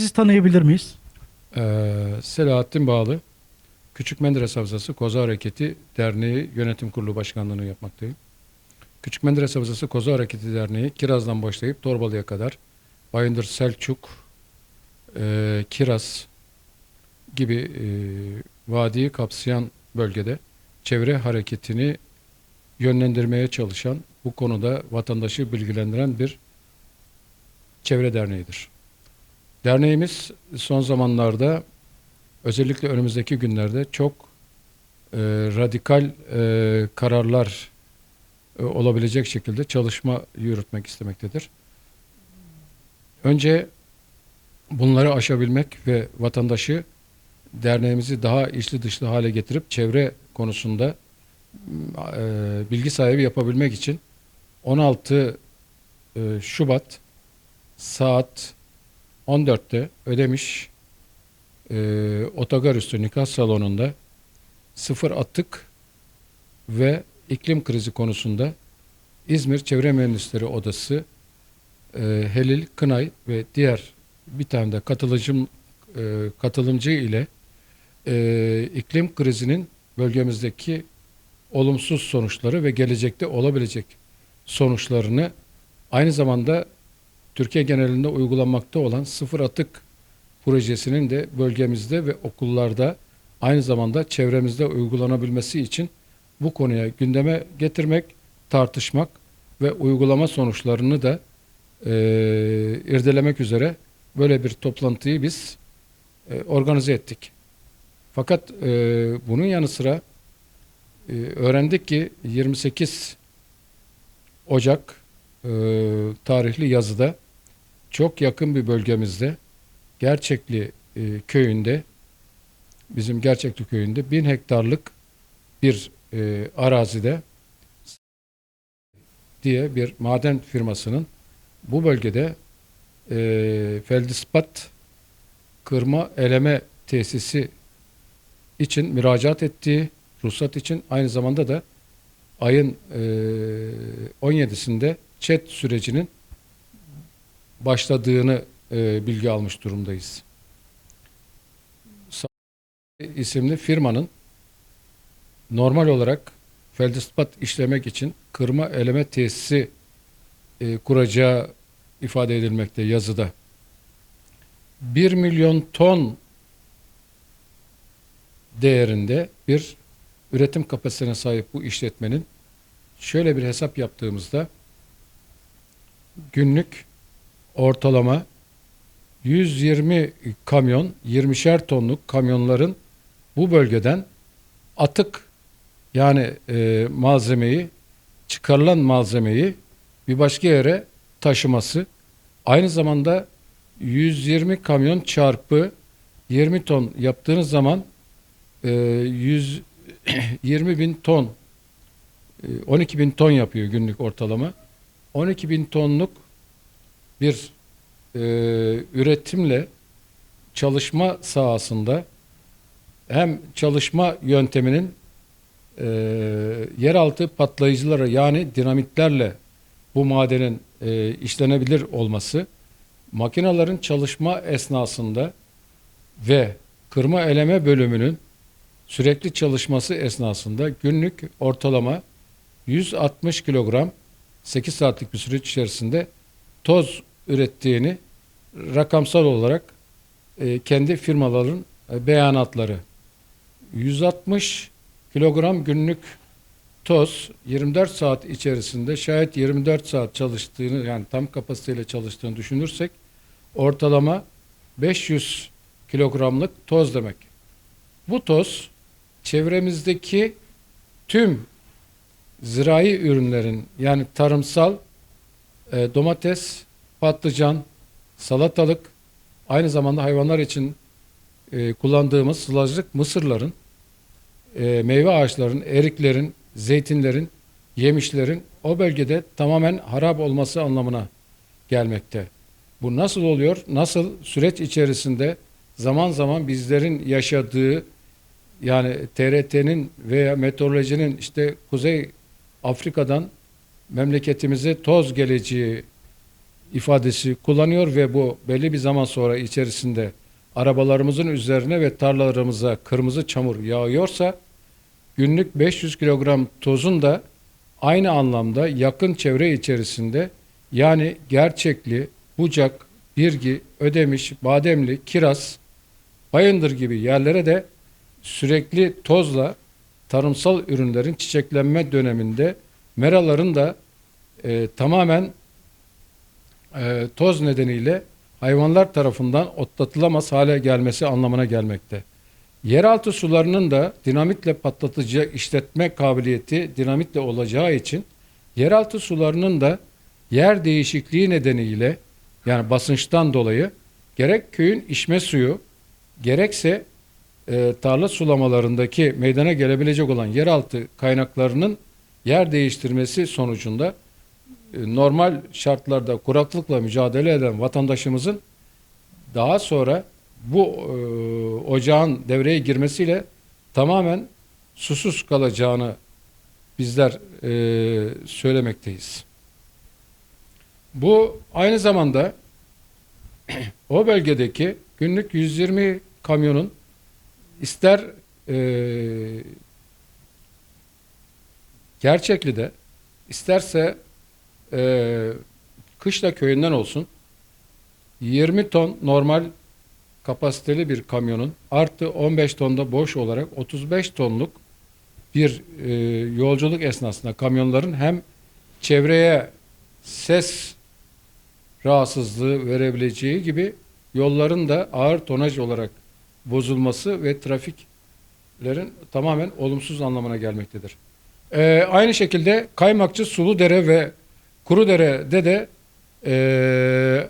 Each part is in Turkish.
Sizi tanıyabilir miyiz? Ee, Selahattin Bağlı, Küçük Menderes Havzası Koza Hareketi Derneği Yönetim Kurulu Başkanlığı'nı yapmaktayım. Küçük Menderes Havzası Koza Hareketi Derneği Kiraz'dan başlayıp Torbalı'ya kadar Bayındır Selçuk, e, Kiraz gibi e, vadiyi kapsayan bölgede çevre hareketini yönlendirmeye çalışan, bu konuda vatandaşı bilgilendiren bir çevre derneğidir. Derneğimiz son zamanlarda özellikle önümüzdeki günlerde çok e, radikal e, kararlar e, olabilecek şekilde çalışma yürütmek istemektedir. Önce bunları aşabilmek ve vatandaşı derneğimizi daha içli dışlı hale getirip çevre konusunda e, bilgi sahibi yapabilmek için 16 e, Şubat saat 14'te Ödemiş e, Otogar üstü nikah salonunda sıfır atık ve iklim krizi konusunda İzmir Çevre Mühendisleri Odası e, Helil Kınay ve diğer bir tane de katılıcım e, katılımcı ile e, iklim krizinin bölgemizdeki olumsuz sonuçları ve gelecekte olabilecek sonuçlarını aynı zamanda Türkiye genelinde uygulanmakta olan sıfır atık projesinin de bölgemizde ve okullarda aynı zamanda çevremizde uygulanabilmesi için bu konuya gündeme getirmek, tartışmak ve uygulama sonuçlarını da e, irdelemek üzere böyle bir toplantıyı biz e, organize ettik. Fakat e, bunun yanı sıra e, öğrendik ki 28 Ocak e, tarihli yazıda çok yakın bir bölgemizde Gerçekli e, köyünde bizim Gerçekli köyünde bin hektarlık bir e, arazide diye bir maden firmasının bu bölgede e, feldispat kırma eleme tesisi için müracaat ettiği ruhsat için aynı zamanda da ayın e, 17'sinde çet sürecinin başladığını e, bilgi almış durumdayız. İsimli firmanın normal olarak feldispat işlemek için kırma eleme tesisi e, kuracağı ifade edilmekte yazıda. 1 milyon ton değerinde bir üretim kapasitesine sahip bu işletmenin şöyle bir hesap yaptığımızda günlük ortalama 120 kamyon, 20'şer tonluk kamyonların bu bölgeden atık yani e, malzemeyi, çıkarılan malzemeyi bir başka yere taşıması, aynı zamanda 120 kamyon çarpı 20 ton yaptığınız zaman e, 120 bin ton, e, 12 bin ton yapıyor günlük ortalama. 12 bin tonluk bir e, üretimle çalışma sahasında hem çalışma yönteminin e, yeraltı patlayıcılara yani dinamitlerle bu madenin e, işlenebilir olması, makinelerin çalışma esnasında ve kırma eleme bölümünün sürekli çalışması esnasında günlük ortalama 160 kilogram 8 saatlik bir süreç içerisinde toz ürettiğini rakamsal olarak e, kendi firmaların e, beyanatları 160 kilogram günlük toz 24 saat içerisinde şayet 24 saat çalıştığını yani tam kapasiteyle çalıştığını düşünürsek ortalama 500 kilogramlık toz demek. Bu toz çevremizdeki tüm zirai ürünlerin yani tarımsal e, domates, patlıcan, salatalık, aynı zamanda hayvanlar için e, kullandığımız sılajlık mısırların, e, meyve ağaçların, eriklerin, zeytinlerin, yemişlerin o bölgede tamamen harap olması anlamına gelmekte. Bu nasıl oluyor? Nasıl süreç içerisinde zaman zaman bizlerin yaşadığı yani TRT'nin veya meteorolojinin işte Kuzey Afrika'dan memleketimize toz geleceği ifadesi kullanıyor ve bu belli bir zaman sonra içerisinde arabalarımızın üzerine ve tarlalarımıza kırmızı çamur yağıyorsa günlük 500 kilogram tozun da aynı anlamda yakın çevre içerisinde yani Gerçekli, Bucak, Birgi, Ödemiş, Bademli, Kiraz, Bayındır gibi yerlere de sürekli tozla tarımsal ürünlerin çiçeklenme döneminde meraların da e, tamamen e, toz nedeniyle hayvanlar tarafından otlatılamaz hale gelmesi anlamına gelmekte. Yeraltı sularının da dinamitle patlatıcı işletme kabiliyeti dinamitle olacağı için yeraltı sularının da yer değişikliği nedeniyle yani basınçtan dolayı gerek köyün içme suyu gerekse e, tarla sulamalarındaki meydana gelebilecek olan yeraltı kaynaklarının yer değiştirmesi sonucunda normal şartlarda kuraklıkla mücadele eden vatandaşımızın daha sonra bu e, ocağın devreye girmesiyle tamamen susuz kalacağını bizler e, söylemekteyiz. Bu aynı zamanda o bölgedeki günlük 120 kamyonun ister e, Gerçekli'de isterse e, Kışla köyünden olsun 20 ton normal kapasiteli bir kamyonun artı 15 tonda boş olarak 35 tonluk bir e, yolculuk esnasında kamyonların hem çevreye ses rahatsızlığı verebileceği gibi yolların da ağır tonaj olarak bozulması ve trafiklerin tamamen olumsuz anlamına gelmektedir. Ee, aynı şekilde Kaymakçı Suludere ve Kurudere'de de ee,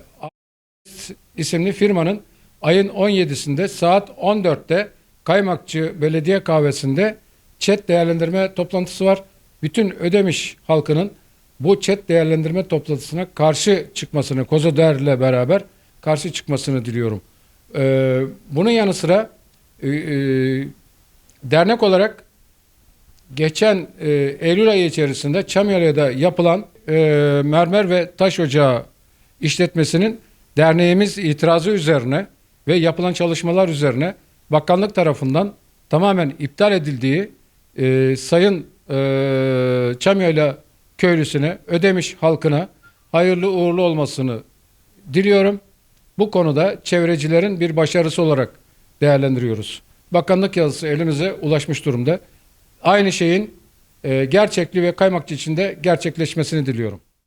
isimli firmanın ayın 17'sinde saat 14'te Kaymakçı Belediye Kahvesi'nde chat değerlendirme toplantısı var. Bütün Ödemiş halkının bu chat değerlendirme toplantısına karşı çıkmasını, Kozoder'le beraber karşı çıkmasını diliyorum. Ee, bunun yanı sıra e, e, dernek olarak geçen e, Eylül ayı içerisinde Çamyalı'da yapılan e, mermer ve taş ocağı işletmesinin derneğimiz itirazı üzerine ve yapılan çalışmalar üzerine bakanlık tarafından tamamen iptal edildiği e, Sayın e, Çamyalı köylüsüne, Ödemiş halkına hayırlı uğurlu olmasını diliyorum. Bu konuda çevrecilerin bir başarısı olarak değerlendiriyoruz. Bakanlık yazısı elimize ulaşmış durumda. Aynı şeyin gerçekli ve kaymakçı içinde gerçekleşmesini diliyorum.